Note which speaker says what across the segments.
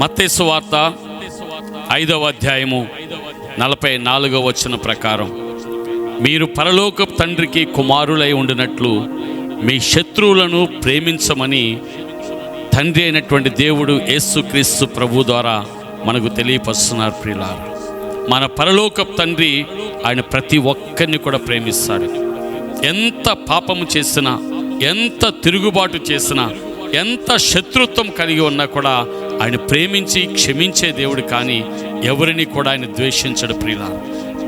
Speaker 1: మత్తేసు వార్త ఐదవ అధ్యాయము నలభై నాలుగవ వచ్చిన ప్రకారం. మీరు పరలోక తండ్రికి కుమారులై ఉండినట్లు మీ శత్రువులను ప్రేమించమని తండ్రి అయినటువంటి దేవుడు యేసుక్రీస్తు ప్రభు ద్వారా మనకు తెలియపరుస్తున్నారు ప్రియులారు. మన పరలోక తండ్రి ఆయన ప్రతి ఒక్కరిని కూడా ప్రేమిస్తాడు. ఎంత పాపము చేసినా ఎంత తిరుగుబాటు చేసినా ఎంత శత్రుత్వం కలిగి ఉన్నా కూడా ఆయన ప్రేమించి క్షమించే దేవుడు కానీ ఎవరిని కూడా ఆయన ద్వేషించడు ప్రియుల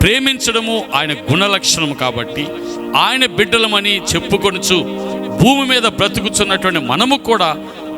Speaker 1: ప్రేమించడము ఆయన గుణలక్షణము కాబట్టి ఆయన బిడ్డలమని చెప్పుకొనుచు భూమి మీద బ్రతుకుతున్నటువంటి మనము కూడా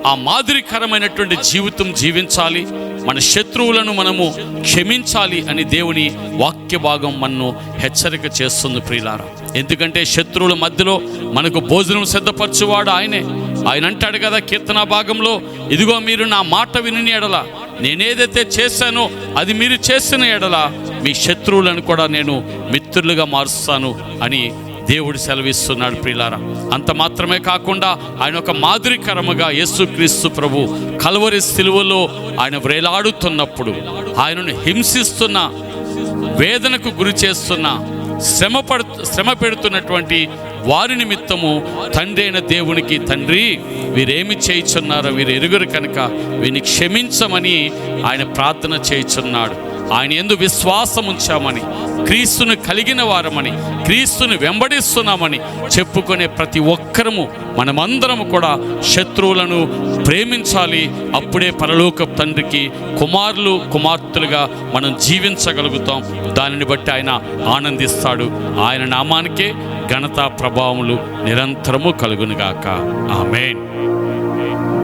Speaker 1: ఆ మాదిరికరమైనటువంటి జీవితం జీవించాలి. మన శత్రువులను మనము క్షమించాలి అని దేవుని వాక్య భాగం మనను హెచ్చరిక చేస్తుంది ప్రియులారా. ఎందుకంటే శత్రువుల మధ్యలో మనకు భోజనం సిద్ధపరచువాడు ఆయనే. ఆయన అంటాడు కదా కీర్తన భాగంలో ఇదిగో మీరు నా మాట విని ఎడల నేనేదైతే చేశానో అది మీరు చేసిన ఎడల మీ శత్రువులను కూడా నేను మిత్రులుగా మారుస్తాను అని దేవుడు సెలవిస్తున్నాడు ప్రియులారా. అంత మాత్రమే కాకుండా ఆయన ఒక మాదిరికరముగా యేసుక్రీస్తు ప్రభు కలవరి సిలువలో ఆయన వ్రేలాడుతున్నప్పుడు ఆయనను హింసిస్తున్న వేదనకు గురి చేస్తున్న శ్రమ పడు శ్రమ పెడుతున్నటువంటి వారి నిమిత్తము తండ్రి అయిన దేవునికి తండ్రి వీరేమి చేయుచున్నారో వీరు ఎరుగురు కనుక వీరిని క్షమించమని ఆయన ప్రార్థన చేయుచున్నాడు. ఆయన ఎందు విశ్వాసం ఉంచామని క్రీస్తును కలిగిన వారమని క్రీస్తుని వెంబడిస్తున్నామని చెప్పుకునే ప్రతి ఒక్కరము మనమందరము కూడా శత్రువులను ప్రేమించాలి. అప్పుడే పరలోక తండ్రికి కుమారులు కుమార్తెలుగా మనం జీవించగలుగుతాం. దానిని బట్టి ఆయన ఆనందిస్తాడు. ఆయన నామానికే ఘనత ప్రభావములు నిరంతరము కలుగునుగాక. ఆమెన్.